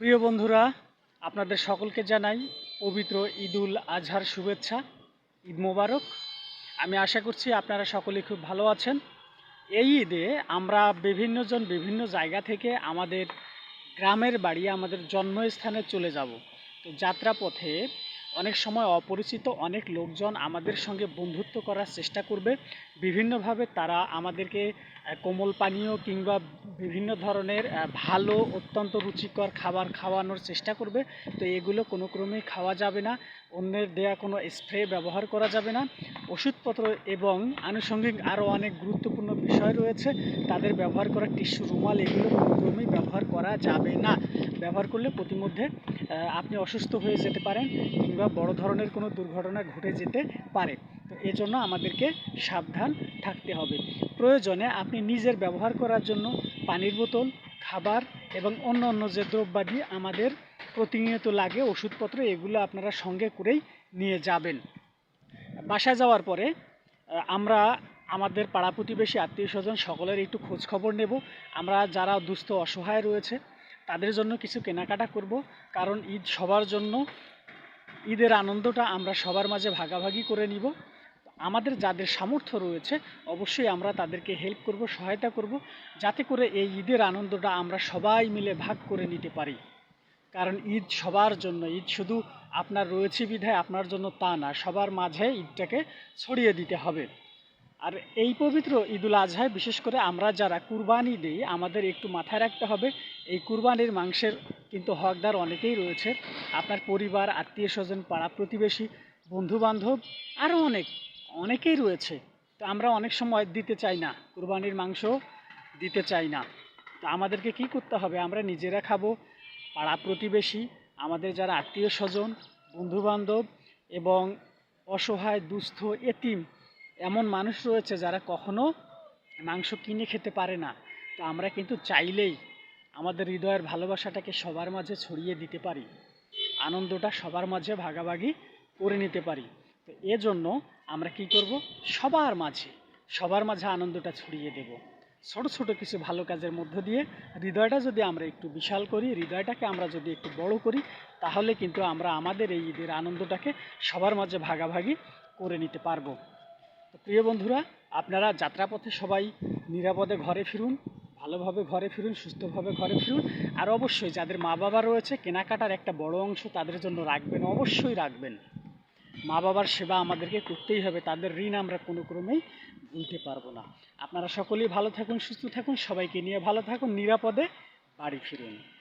প্রিয় বন্ধুরা, আপনাদের সকলকে জানাই পবিত্র ঈদুল আজহার শুভেচ্ছা, ঈদ মোবারক। আমি আশা করছি আপনারা সকলেই খুব ভালো আছেন। এই ঈদে আমরা বিভিন্নজন বিভিন্ন জায়গা থেকে আমাদের গ্রামের বাড়ি আমাদের জন্মস্থানে চলে যাব। তো যাত্রাপথে অনেক সময় অপরিচিত অনেক লোকজন আমাদের সঙ্গে বন্ধুত্ব করার চেষ্টা করবে। বিভিন্নভাবে তারা আমাদেরকে কোমল পানীয় কিংবা বিভিন্ন ধরনের ভালো, অত্যন্ত রুচিকর খাবার খাওয়ানোর চেষ্টা করবে। তো এগুলো কোনো ক্রমেই খাওয়া যাবে না। অন্যের দেয়া কোনো স্প্রে ব্যবহার করা যাবে না। ওষুধপত্র এবং আনুষঙ্গিক আরও অনেক গুরুত্বপূর্ণ বিষয় রয়েছে। তাদের ব্যবহার করা টিস্যু রুমাল এগুলো কোনো ক্রমেই ব্যবহার করা যাবে না। ব্যবহার করলে প্রতিমধ্যে আপনি অসুস্থ হয়ে যেতে পারেন কিংবা বড় ধরনের কোনো দুর্ঘটনা ঘটে যেতে পারে। তো এজন্য আমাদেরকে সাবধান থাকতে হবে। প্রয়োজনে আপনি নিজের ব্যবহার করার জন্য পানির বোতল, খাবার এবং অন্য অন্য যে দ্রব্যাদি আমাদের প্রতিনিয়ত লাগে, ওষুধপত্র এগুলো আপনারা সঙ্গে করেই নিয়ে যাবেন। বাসায় যাওয়ার পরে আমরা আমাদের পাড়া প্রতিবেশী, আত্মীয় স্বজন সকলের একটু খোঁজ খবর নেব। আমরা যারা দুস্থ, অসহায় রয়েছে, তাদের জন্য কিছু কেনাকাটা করব। কারণ ঈদ সবার জন্য ঈদের আনন্দটা আমরা সবার মাঝে ভাগাভাগি করে নিব। আমাদের যাদের সামর্থ্য রয়েছে, অবশ্যই আমরা তাদেরকে হেল্প করব, সহায়তা করব, যাতে করে এই ঈদের আনন্দটা আমরা সবাই মিলে ভাগ করে নিতে পারি। কারণ ঈদ সবার জন্য, ঈদ শুধু আপনার রয়েছে বিধায় আপনার জন্য তা না, সবার মাঝে ঈদটাকে ছড়িয়ে দিতে হবে। আর এই পবিত্র ঈদুল আজহায় বিশেষ করে আমরা যারা কুরবানি দিই, আমাদের একটু মাথায় রাখতে হবে, এই কুরবানির মাংসের কিন্তু হকদার অনেকেই রয়েছে। আপনার পরিবার আত্মীয় স্বজন পাড়া প্রতিবেশী বন্ধু বান্ধব আরও অনেক, অনেকেই রয়েছে। তো আমরা অনেক সময় দিতে চাই না, কুরবানির মাংস দিতে চাই না। তো আমাদেরকে কি করতে হবে? আমরা নিজেরা খাব, পাড়া প্রতিবেশী, আমাদের যারা আত্মীয় স্বজন বন্ধুবান্ধব এবং অসহায়, দুস্থ, এতিম এমন মানুষ রয়েছে যারা কখনো মাংস কিনে খেতে পারে না। তো আমরা কিন্তু চাইলেই আমাদের হৃদয়ের ভালোবাসাটাকে সবার মাঝে ছড়িয়ে দিতে পারি, আনন্দটা সবার মাঝে ভাগাভাগি করে নিতে পারি। তো এজন্য আমরা কি করব? সবার মাঝে সবার মাঝে আনন্দটা ছড়িয়ে দেব। ছোট ছোট কিছু ভালো কাজের মধ্য দিয়ে হৃদয়টা যদি আমরা একটু বিশাল করি, হৃদয়টাকে আমরা যদি একটু বড় করি, তাহলে কিন্তু আমরা আমাদের এই ঈদের আনন্দটাকে সবার মাঝে ভাগাভাগি করে নিতে পারব। তো প্রিয় বন্ধুরা, আপনারা যাত্রাপথে সবাই নিরাপদে ঘরে ফিরুন ভালোভাবে ঘরে ফিরুন, সুস্থভাবে ঘরে ফিরুন। আর অবশ্যই যাদের মা বাবা রয়েছে, কেনাকাটার একটা বড় অংশ তাদের জন্য রাখবেন, অবশ্যই রাখবেন। মা বাবার সেবা আমাদেরকে করতেই হবে, তাদের ঋণ আমরা কোনো ক্রমেই ভুলতে পারব না। আপনারা সকলেই ভালো থাকুন, সুস্থ থাকুন, সবাইকে নিয়ে ভালো থাকুন, নিরাপদে বাড়ি ফিরুন।